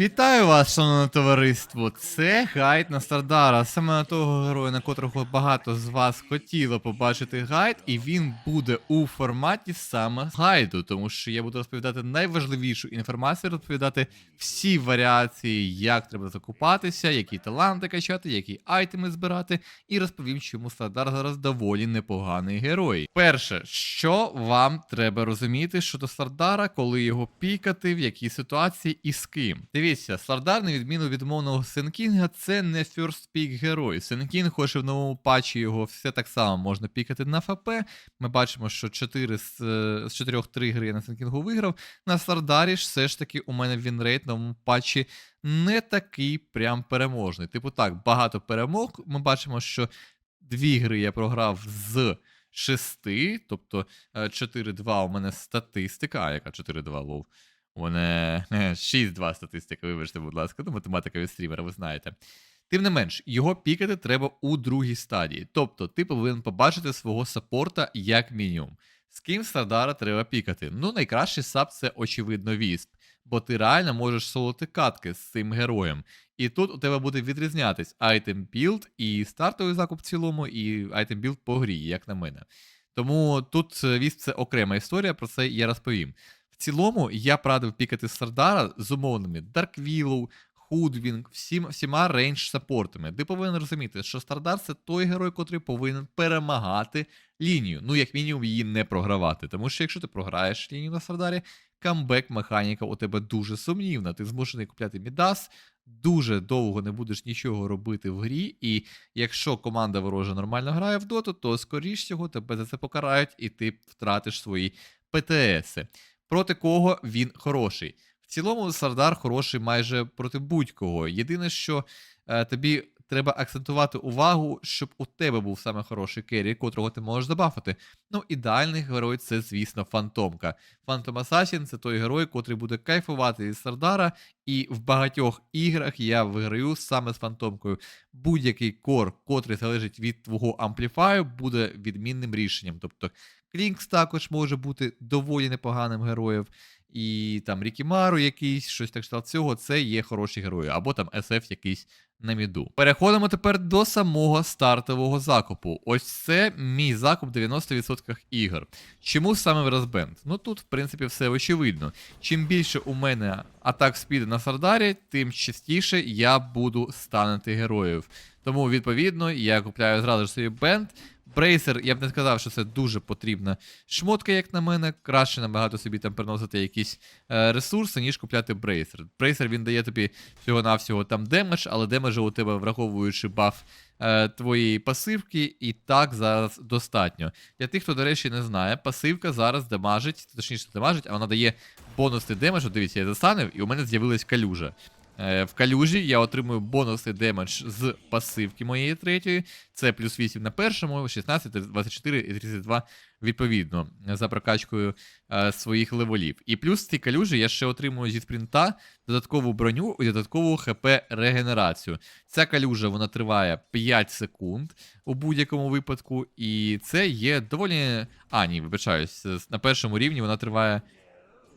Вітаю вас, шановне товариство! Це гайд на Стардара, саме на того героя, на котрого багато з вас хотіло побачити гайд, і він буде у форматі саме гайду, тому що я буду розповідати найважливішу інформацію, розповідати всі варіації, як треба закупатися, які таланти качати, які айтеми збирати, і розповім, чому Стардар зараз доволі непоганий герой. Перше, що вам треба розуміти щодо Стардара, коли його пікати, в якій ситуації і з ким. Дивіться, Стардар, на відміну від умовного Сенкінга, це не first pick герой. Сенкінг, хоч і в новому патчі його все так само можна пікати на ФП. Ми бачимо, що 4 з, е, з 4-3 гри я на Сенкінгу виграв. На Стардарі ж все ж таки у мене вінрейт на новому патчі не такий прям переможний. Типу так, багато перемог. Ми бачимо, що дві гри я програв з. Шести, тобто е, 4-2 у мене статистика. А, яка 4-2 лов? У мене е, 6-2 статистика, вибачте, будь ласка, ну математика від стрімера, ви знаєте. Тим не менш, його пікати треба у другій стадії. Тобто, ти повинен побачити свого саппорта як мінімум. З ким Стардара треба пікати? Ну, найкращий сап це, очевидно, Вісп, бо ти реально можеш солоти катки з цим героєм. І тут у тебе буде відрізнятись айтем білд і стартовий закуп в цілому, і айтем білд по грі, як на мене. Тому тут е, Вісп це окрема історія, про це я розповім. Цілому я б радив пікати Сардара з умовними Дарквіллоу, Худвінг, всім, всіма рейндж саппортами. Ти повинен розуміти, що Стардар це той герой, котрий повинен перемагати лінію. Ну, як мінімум, її не програвати. Тому що якщо ти програєш лінію на Стардарі, камбек механіка у тебе дуже сумнівна. Ти змушений купляти Мідас, дуже довго не будеш нічого робити в грі, і якщо команда ворожа нормально грає в доту, то скоріш всього тебе за це покарають, і ти втратиш свої ПТСи. Проти кого він хороший. В цілому Сардар хороший майже проти будь-кого. Єдине, що е, тобі треба акцентувати увагу, щоб у тебе був саме хороший керрі, котрого ти можеш забафати. Ну, ідеальний герой це, звісно, фантомка. Фантом Асасін це той герой, котрий буде кайфувати від Сардара, і в багатьох іграх я виграю саме з фантомкою. Будь-який кор, котрий залежить від твого ампліфаю, буде відмінним рішенням. Тобто Клінкс також може бути доволі непоганим героєм. І там Рікімару якийсь, щось так кшталт цього, це є хороші герої, або там SF якийсь на міду. Переходимо тепер до самого стартового закупу. Ось це мій закуп 90% ігор. Чому саме в Розбенд? Ну тут, в принципі, все очевидно. Чим більше у мене атак спіду на Сардарі, тим частіше я буду станити героїв. Тому, відповідно, я купляю зразу собі бенд. Брейсер, я б не сказав, що це дуже потрібна шмотка, як на мене. Краще набагато собі там приносити якісь е, ресурси, ніж купляти брейсер. Брейсер він дає тобі всього-навсього там демедж, але демеджа у тебе, враховуючи баф е, твоєї пасивки, і так зараз достатньо. Для тих, хто, до речі, не знає, пасивка зараз демажить, точніше демажить, а вона дає бонусний демедж. Дивіться, я застанив, і у мене з'явилась калюжа. Е, В калюжі я отримую бонусний демедж з пасивки моєї третьої. Це плюс 8 на першому, 16, 24 і 32 відповідно за прокачкою е, своїх левелів. І плюс ці калюжі я ще отримую зі спринта додаткову броню і додаткову ХП регенерацію. Ця калюжа вона триває 5 секунд у будь-якому випадку, і це є доволі. А, ні, вибачаюсь, на першому рівні вона триває.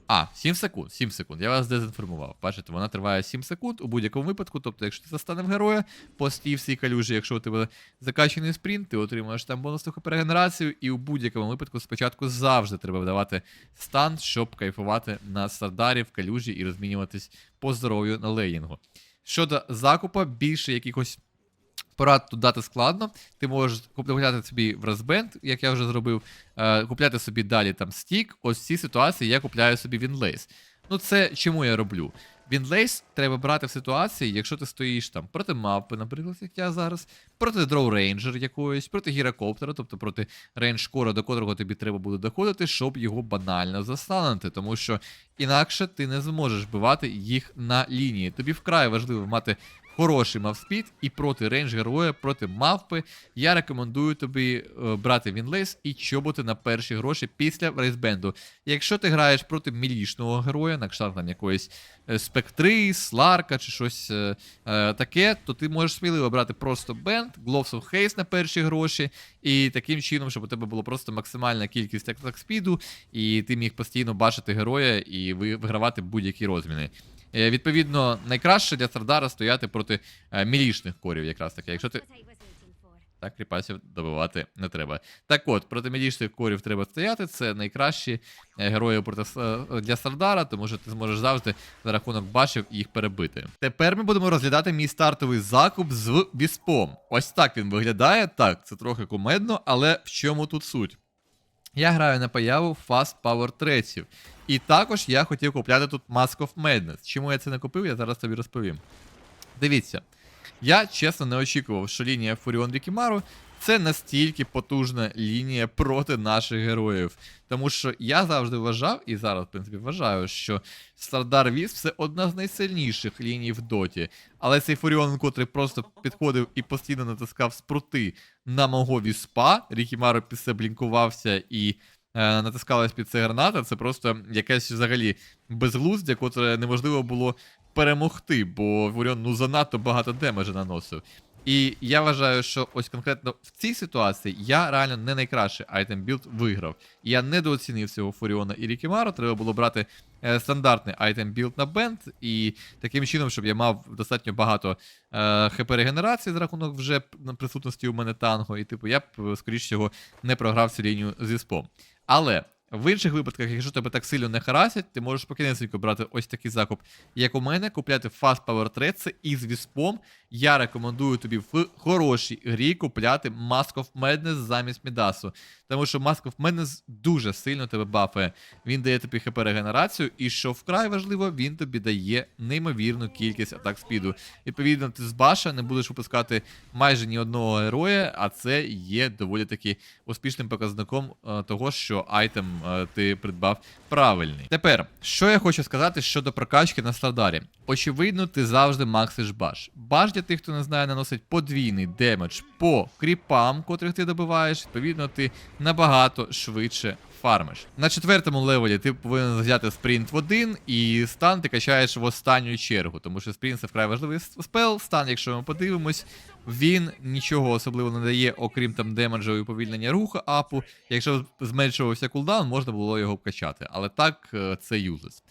А, 7 секунд, 7 секунд. Я вас дезінформував. Бачите, вона триває 7 секунд у будь-якому випадку. Тобто, якщо ти застанеш героя, постій всій калюжі, якщо у тебе закачаний спринт, ти отримуєш там бонусну регенерацію, і у будь-якому випадку спочатку завжди треба вдавати стан, щоб кайфувати на Сардарі в калюжі і розмінюватись по здоров'ю на лейнінгу. Щодо закупа, більше якихось. Порад тут дати складно. Ти можеш купляти собі в Розбенд, як я вже зробив, е, купляти собі далі там стік. Ось в цій ситуації я купляю собі Вінлейс. Ну, це чому я роблю? Вінлейс треба брати в ситуації, якщо ти стоїш там проти мавпи, наприклад, як я зараз, проти дроу рейнджер якоїсь, проти гірокоптера, тобто проти рейндж кора, до котрого тобі треба буде доходити, щоб його банально застанути. Тому що інакше ти не зможеш бивати їх на лінії. Тобі вкрай важливо мати хороший мавспід і проти рейндж героя, проти мавпи. Я рекомендую тобі е, брати Вінлейс і чоботи на перші гроші після рейсбенду. Якщо ти граєш проти мілішного героя, на кшталт там якоїсь е, спектри, сларка чи щось е, е, таке, то ти можеш сміливо брати просто бенд, Gloves of Haze на перші гроші, і таким чином, щоб у тебе було просто максимальна кількість атак спіду, і ти міг постійно бачити героя і вигравати будь-які розміни. Е, відповідно, найкраще для Стардара стояти проти е, мілішних корів, якраз таки. Якщо ти так, кріпасів добивати не треба. Так от, проти медічних корів треба стояти. Це найкращі е, герої проти для Сардара, тому що ти зможеш завжди за рахунок башів їх перебити. Тепер ми будемо розглядати мій стартовий закуп з віспом. Ось так він виглядає. Так, це трохи кумедно, але в чому тут суть? Я граю на появу Fast Power 3. І також я хотів купляти тут Mask of Madness. Чому я це не купив, я зараз тобі розповім. Дивіться, я чесно не очікував, що лінія Фуріон Рікімару це настільки потужна лінія проти наших героїв. Тому що я завжди вважав, і зараз, в принципі, вважаю, що Стардар Вісп це одна з найсильніших ліній в доті. Але цей Фуріон, котрий просто підходив і постійно натискав спрути на мого віспа, Рікімару це блінкувався і е, натискалась під це граната, це просто якесь взагалі безглуздя, котре неможливо було перемогти, бо Фуріон ну занадто багато демеджа наносив. І я вважаю, що ось конкретно в цій ситуації я реально не найкращий айтем білд виграв. Я недооцінив цього Фуріона і Рікімару. Треба було брати е, стандартний айтем білд на бенд, і таким чином, щоб я мав достатньо багато е, хп регенерації за рахунок вже присутності у мене танго, і типу я б, е, скоріш всього, не програв цю лінію зі спом. Але в інших випадках, якщо тебе так сильно не харасять, ти можеш спокійненько брати ось такий закуп, як у мене, купляти Fast Power 3 із віспом. Я рекомендую тобі в хорошій грі купляти Mask of Madness замість Мідасу. Тому що Mask of Madness дуже сильно тебе бафає. Він дає тобі хп регенерацію, і що вкрай важливо, він тобі дає неймовірну кількість атак спіду. Відповідно, ти з баша не будеш випускати майже ні одного героя, а це є доволі таки успішним показником е, того, що айтем е, ти придбав правильний. Тепер, що я хочу сказати щодо прокачки на Стардарі. Очевидно, ти завжди максиш баш. Баш, для тих, хто не знає, наносить подвійний демедж по кріпам, котрих ти добиваєш. Відповідно, ти набагато швидше фармиш. На четвертому левелі ти повинен взяти спринт в один, і стан ти качаєш в останню чергу, тому що спринт це вкрай важливий спел. Стан, якщо ми подивимось, він нічого особливо не дає, окрім там демеджу і уповільнення руху апу. Якщо зменшувався кулдаун, можна було його вкачати. Але так е, це юзлес.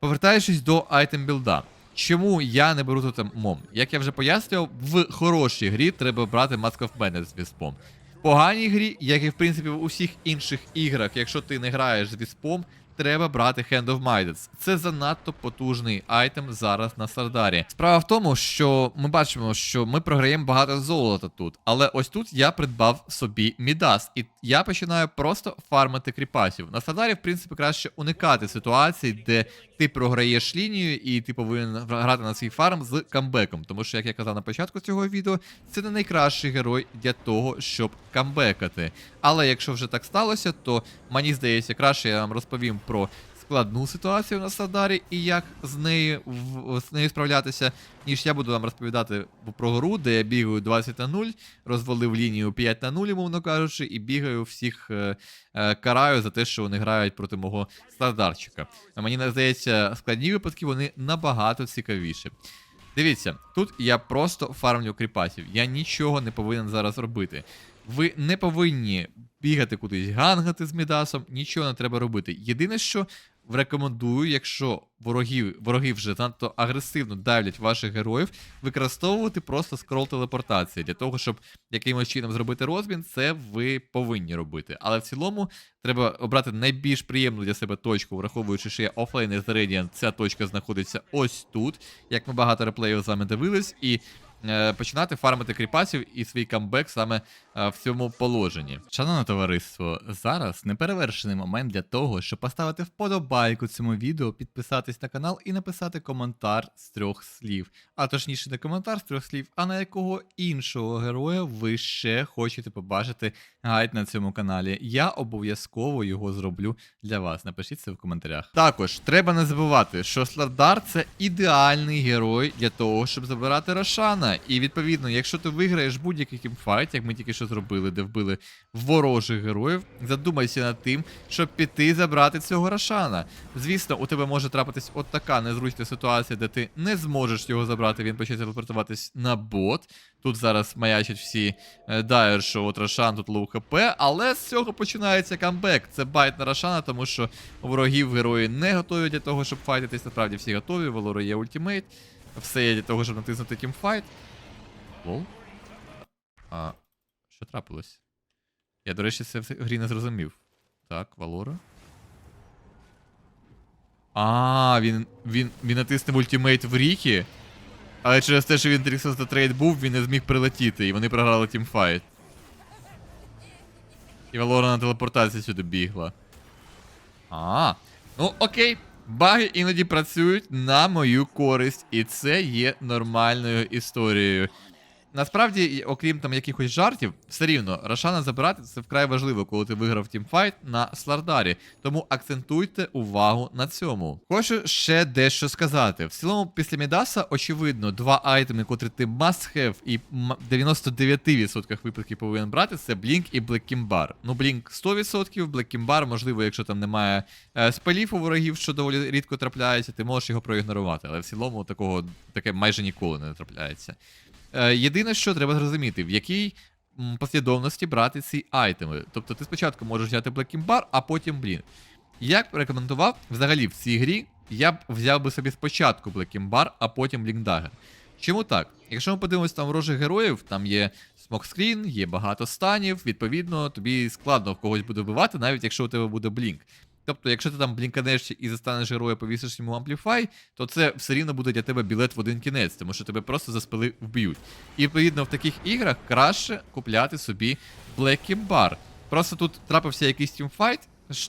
Повертаючись до айтем білда. Чому я не беру тут мом? Як я вже пояснював, в хорошій грі треба брати Mask of Madness з віспом. В поганій грі, як і в принципі в усіх інших іграх, якщо ти не граєш з віспом, треба брати Hand of Midas. Це занадто потужний айтем зараз на Сардарі. Справа в тому, що ми бачимо, що ми програємо багато золота тут. Але ось тут я придбав собі Мідас, і я починаю просто фармити кріпасів. На Сардарі, в принципі, краще уникати ситуацій, де ти програєш лінію і ти повинен грати на свій фарм з камбеком. Тому що, як я казав на початку цього відео, це не найкращий герой для того, щоб камбекати. Але якщо вже так сталося, то мені здається, краще я вам розповім про складну ситуацію на Садарі і як з нею з нею справлятися, ніж я буду вам розповідати про гру, де я бігаю 20 на 0, розвалив лінію 5 на 0, умовно кажучи, і бігаю всіх е, е, караю за те, що вони грають проти мого стардарчика. А Мені здається, складні випадки вони набагато цікавіші. Дивіться, тут я просто фармлю кріпасів. Я нічого не повинен зараз робити. Ви не повинні бігати кудись, гангати з Мідасом, нічого не треба робити. Єдине, що рекомендую, якщо ворогів, вороги вже надто агресивно давлять ваших героїв, використовувати просто скрол телепортації. Для того, щоб якимось чином зробити розмін, це ви повинні робити. Але в цілому треба обрати найбільш приємну для себе точку, враховуючи, що я офлейнер з Radiant, ця точка знаходиться ось тут, як ми багато реплеїв з вами дивились, і починати фармити кріпасів і свій камбек саме е, в цьому положенні. Шановне товариство, зараз неперевершений момент для того, щоб поставити вподобайку цьому відео, підписатись на канал і написати коментар з трьох слів. А точніше, не коментар з трьох слів, а на якого іншого героя ви ще хочете побачити гайд на цьому каналі. Я обов'язково його зроблю для вас. Напишіть це в коментарях. Також треба не забувати, що Сладар це ідеальний герой для того, щоб забирати Рошана. Рошана, і відповідно, якщо ти виграєш будь-який кімфайт, як ми тільки що зробили, де вбили ворожих героїв, задумайся над тим, щоб піти забрати цього Рошана. Звісно, у тебе може трапитись от така незручна ситуація, де ти не зможеш його забрати, він почне телепортуватись на бот. Тут зараз маячать всі Дайер, що от Рошан тут лоу хп, але з цього починається камбек. Це байт на Рошана, тому що ворогів герої не готові для того, щоб файтитись. Насправді всі готові, Валора є ультимейт. Все є для того, щоб натиснути тімфайт. Лол. А що трапилось? Я, до речі, це в грі не зрозумів. Так, Валора. А, він, він, він натиснув ультимейт в Рікі. Але через те, що він Тріксос трейд був, він не зміг прилетіти, і вони програли тімфайт. І Валора на телепортації сюди бігла. А, ну окей. Баги іноді працюють на мою користь, і це є нормальною історією. Насправді, окрім там якихось жартів, все рівно Рошана забирати це вкрай важливо, коли ти виграв тімфайт на Слардарі. Тому акцентуйте увагу на цьому. Хочу ще дещо сказати. В цілому, після Мідаса, очевидно, два айтеми, котрі ти must have і м- 99% випадків повинен брати, це Blink і Блеккімбар. Ну, Blink 100%, Блеккімбар, можливо, якщо там немає е, спелів у ворогів, що доволі рідко трапляється, ти можеш його проігнорувати. Але в цілому такого таке майже ніколи не трапляється. Е, єдине, що треба зрозуміти, в якій послідовності брати ці айтеми. Тобто ти спочатку можеш взяти Black Bar, а потім Blink. Я б рекомендував, взагалі в цій грі, я б взяв би собі спочатку Black Bar, а потім Blink Dagger. Чому так? Якщо ми подивимося там ворожих героїв, там є смокскрін, є багато станів, відповідно, тобі складно когось буде вбивати, навіть якщо у тебе буде блінк. Тобто, якщо ти там блінканеш і застанеш героя, повісиш йому ампліфай, то це все рівно буде для тебе білет в один кінець, тому що тебе просто за спили вб'ють. І відповідно в таких іграх краще купляти собі Black Bar. Просто тут трапився якийсь тімфайт,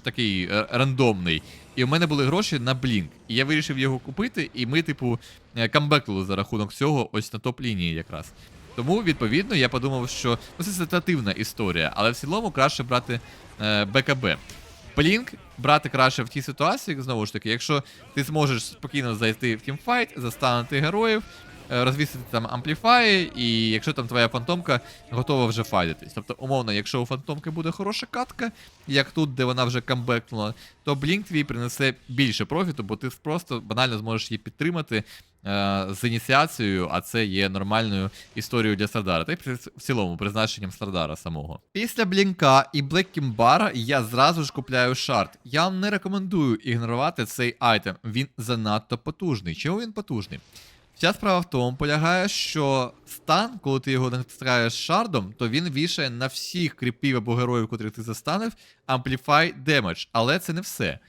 такий е, рандомний, і у мене були гроші на блінк. І я вирішив його купити, і ми, типу, е, камбекнули за рахунок цього ось на топ-лінії якраз. Тому, відповідно, я подумав, що ну, це ситуативна історія, але в цілому краще брати е, БКБ. Блінк брати краще в тій ситуації, знову ж таки, якщо ти зможеш спокійно зайти в тімфайт, застанути героїв, е, розвісити там ампліфаї, і якщо там твоя фантомка готова вже файтитись. Тобто, умовно, якщо у фантомки буде хороша катка, як тут, де вона вже камбекнула, то Блінк твій принесе більше профіту, бо ти просто банально зможеш її підтримати з ініціацією, а це є нормальною історією для Стардара, та й в цілому призначенням Стардара самого. Після Блінка і Блеккімбара я зразу ж купляю шарт. Я вам не рекомендую ігнорувати цей айтем. Він занадто потужний. Чому він потужний? Вся справа в тому полягає, що стан, коли ти його натискаєш шардом, то він вішає на всіх кріпів або героїв, котрих ти застанив, Amplify Damage. Але це не все.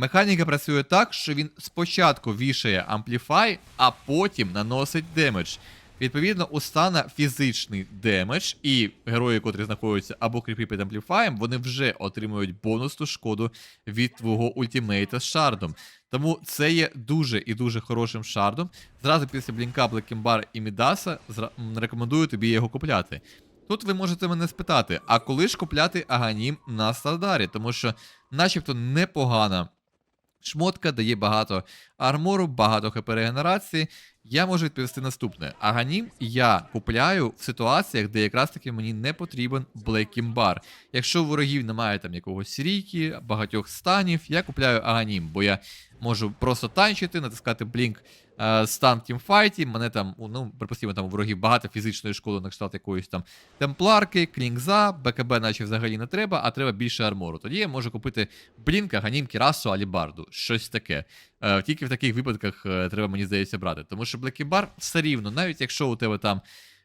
Механіка працює так, що він спочатку вішає Amplify, а потім наносить демедж. Відповідно, у стана фізичний демедж, і герої, котрі знаходяться або кріпі під ампліфаєм, вони вже отримують бонусну шкоду від твого ультимейта з шардом. Тому це є дуже і дуже хорошим шардом. Зразу після Блінка, Блекімбар і Мідаса рекомендую тобі його купляти. Тут ви можете мене спитати, а коли ж купляти Аганім на Стардарі? Тому що, начебто, непогана шмотка, дає багато армору, багато хп регенерації. Я можу відповісти наступне. Аганім я купляю в ситуаціях, де якраз таки мені не потрібен Блекімбар. Якщо ворогів немає там якогось рійки, багатьох станів, я купляю Аганім, бо я можу просто танчити, натискати блінк е, стан в тімфайті. Мене там, ну, припустимо, там у ворогів багато фізичної школи на кшталт якоїсь там темпларки, клінгза, БКБ, наче взагалі не треба, а треба більше армору. Тоді я можу купити блінк, Аганім, Кірасу, Алібарду, щось таке. Е, тільки в таких випадках е, треба, мені здається, брати. Тому що Блекібар все рівно, навіть якщо у тебе там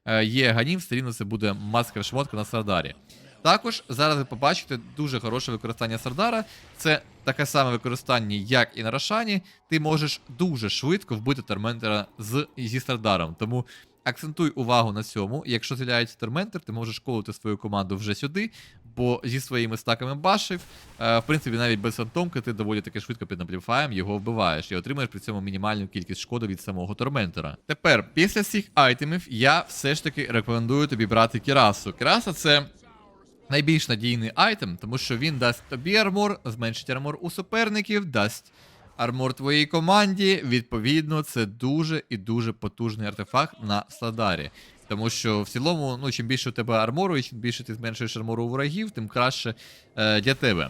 е, є ганім, все рівно це буде маска шмотка на Сардарі. Також зараз ви побачите дуже хороше використання Сардара. Це таке саме використання, як і на Рошані. Ти можеш дуже швидко вбити Торментера з, зі Сардаром. Тому акцентуй увагу на цьому. Якщо з'являється Торментер, ти можеш колити свою команду вже сюди, бо зі своїми стаками башів, е, в принципі, навіть без фантомки ти доволі таки швидко під ампліфаєм його вбиваєш і отримаєш при цьому мінімальну кількість шкоди від самого Торментера. Тепер, після цих айтемів, я все ж таки рекомендую тобі брати Кірасу. Кіраса це. Найбільш надійний айтем, тому що він дасть тобі армор, зменшить армор у суперників, дасть армор твоїй команді, відповідно, це дуже і дуже потужний артефакт на Сладарі. Тому що в цілому, ну, чим більше у тебе армору, і чим більше ти зменшуєш армору у ворогів, тим краще е, для тебе.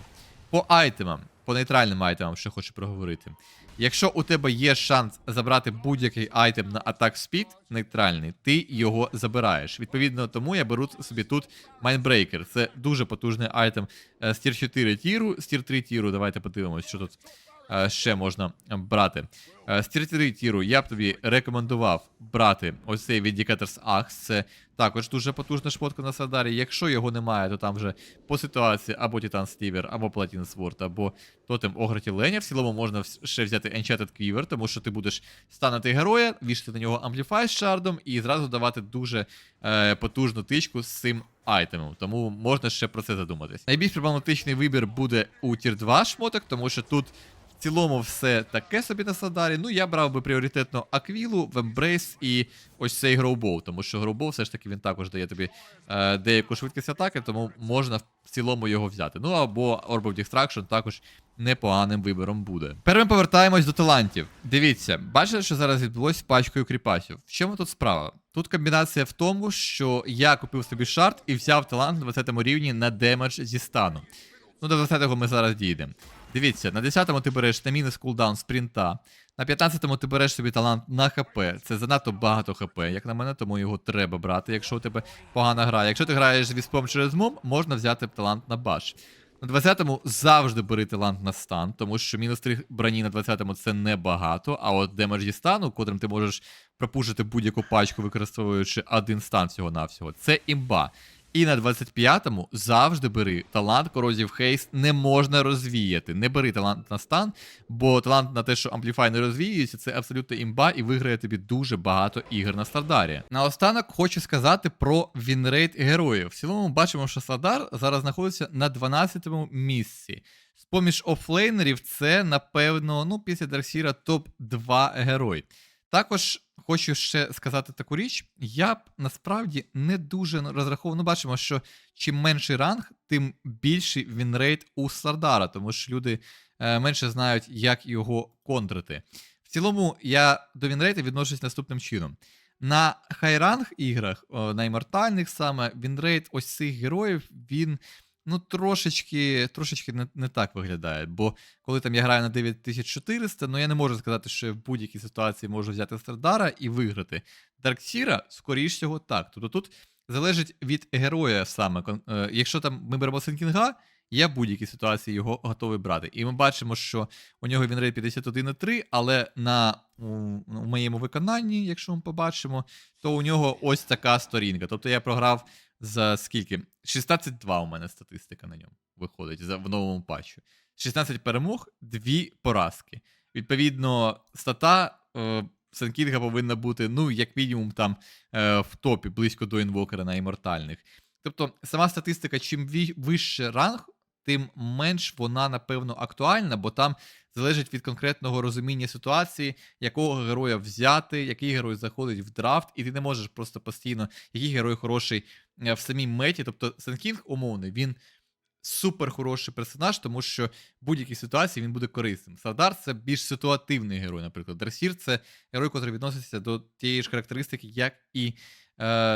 По айтемам, по нейтральним айтемам, що хочу проговорити. Якщо у тебе є шанс забрати будь-який айтем на атак спід нейтральний, ти його забираєш. Відповідно, тому я беру собі тут Майнбрейкер. Це дуже потужний айтем е, з тір 4 тіру, з тір 3 тіру. Давайте подивимось, що тут ще можна брати. Е, З 3 тіру я б тобі рекомендував брати ось цей Vindicator's Axe. Це також дуже потужна шмотка на Садарі. Якщо його немає, то там вже по ситуації або Титан Стівер, або Platinum Sword, або Тотем Ограті Леня. В цілому можна ще взяти Enchanted Quiver, тому що ти будеш станути героя, вішати на нього Amplify з шардом і зразу давати дуже е, потужну тичку з цим айтемом. Тому можна ще про це задуматись. Найбільш проблематичний вибір буде у Тір 2 шмоток, тому що тут. Цілому все таке собі на Садарі. Ну, я брав би пріоритетно Аквілу, Вембрейс і ось цей Гроубоу, тому що Гроубоу все ж таки він також дає тобі е, деяку швидкість атаки, тому можна в цілому його взяти. Ну або Orb of Distraction також непоганим вибором буде. Первим повертаємось до талантів. Дивіться, бачите, що зараз відбулось з пачкою кріпасів. В чому тут справа? Тут комбінація в тому, що я купив собі шарт і взяв талант на 20 рівні на демедж зі стану. Ну, до 20-го ми зараз дійдемо. Дивіться, на 10-му ти береш на мінус кулдаун спринта. На 15-му ти береш собі талант на ХП. Це занадто багато ХП, як на мене, тому його треба брати, якщо у тебе погана гра. Якщо ти граєш з віспом через мом, можна взяти талант на баш. На 20-му завжди бери талант на стан, тому що мінус 3 броні на 20-му це небагато, а от демедж зі стану, котрим ти можеш пропушити будь-яку пачку, використовуючи один стан всього-навсього, це імба. І на 25-му завжди бери талант корозів Хейс не можна розвіяти. Не бери талант на стан, бо талант на те, що ампліфай не розвіюється, це абсолютно імба і виграє тобі дуже багато ігор на Стардарі. Наостанок хочу сказати про вінрейт героїв. В цілому бачимо, що Стардар зараз знаходиться на 12-му місці. З-поміж офлейнерів, це, напевно, ну, після Дарксіра топ-2 герой. Також хочу ще сказати таку річ: я б насправді не дуже розраховував. Ну, бачимо, що чим менший ранг, тим більший вінрейт у Сардара, тому що люди е, менше знають, як його контрити. В цілому, я до вінрейта відношусь наступним чином. На хайранг іграх, о, на імортальних саме, вінрейт ось цих героїв, він ну трошечки, трошечки не, не так виглядає. Бо коли там я граю на 9400, ну я не можу сказати, що в будь-якій ситуації можу взяти Стардара і виграти. Дарксіра, скоріш всього, так. Тобто тут залежить від героя саме. Е, Якщо там ми беремо Сенкінга, я в будь-якій ситуації його готовий брати. І ми бачимо, що у нього він рейд 51,3, але на у, у моєму виконанні, якщо ми побачимо, то у нього ось така сторінка. Тобто я програв за скільки? 16-2 у мене статистика на ньому виходить в новому патчу. 16 перемог, 2 поразки. Відповідно, стата е, Сенкінга повинна бути, ну, як мінімум, там е, в топі, близько до інвокера на імортальних. Тобто, сама статистика, чим вище ранг, тим менш вона, напевно, актуальна, бо там залежить від конкретного розуміння ситуації, якого героя взяти, який герой заходить в драфт, і ти не можеш просто постійно, який герой хороший е, в самій меті. Тобто Сенкінг умовний, він супер хороший персонаж, тому що в будь-якій ситуації він буде корисним. Сардар це більш ситуативний герой, наприклад. Дарсір це герой, який відноситься до тієї ж характеристики, як і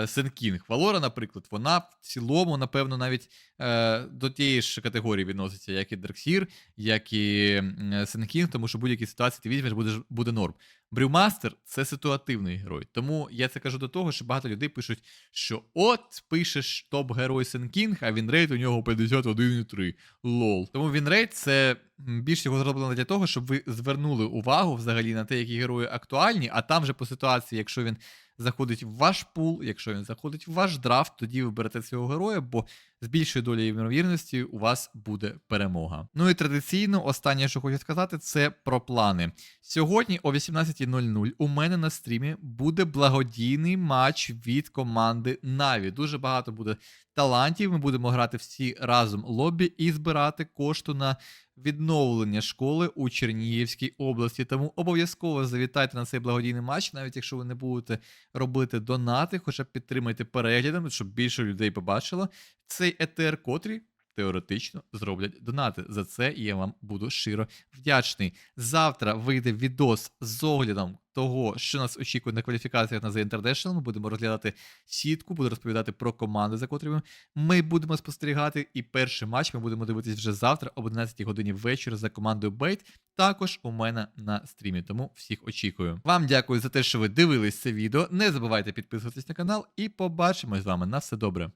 Сенкінг. Валора, наприклад, вона в цілому, напевно, навіть е, до тієї ж категорії відноситься, як і Дарксір, як і Сенкінг, тому що в будь-якій ситуації ти візьмеш, буде, буде норм. Брюмастер це ситуативний герой. Тому я це кажу до того, що багато людей пишуть, що от пишеш топ-герой Сенкінг, а він рейд у нього 51,3. Лол. Тому він рейд це більш всього зроблено для того, щоб ви звернули увагу взагалі на те, які герої актуальні, а там вже по ситуації, якщо він заходить в ваш пул, якщо він заходить в ваш драфт, тоді ви берете цього героя, бо з більшою долею ймовірності у вас буде перемога. Ну і традиційно, останнє, що хочу сказати, це про плани. Сьогодні о 18.00 у мене на стрімі буде благодійний матч від команди Наві. Дуже багато буде талантів. Ми будемо грати всі разом лобі і збирати кошти на відновлення школи у Чернігівській області. Тому обов'язково завітайте на цей благодійний матч, навіть якщо ви не будете робити донати, хоча підтримайте переглядом, щоб більше людей побачило цей етер, котрий теоретично зроблять донати. За це я вам буду щиро вдячний. Завтра вийде відос з оглядом того, що нас очікує на кваліфікаціях на The International. Ми будемо розглядати сітку, буду розповідати про команди, за котрими ми будемо спостерігати. І перший матч ми будемо дивитись вже завтра об 11 годині вечора за командою Бейт. Також у мене на стрімі. Тому всіх очікую. Вам дякую за те, що ви дивились це відео. Не забувайте підписуватись на канал і побачимось з вами. На все добре.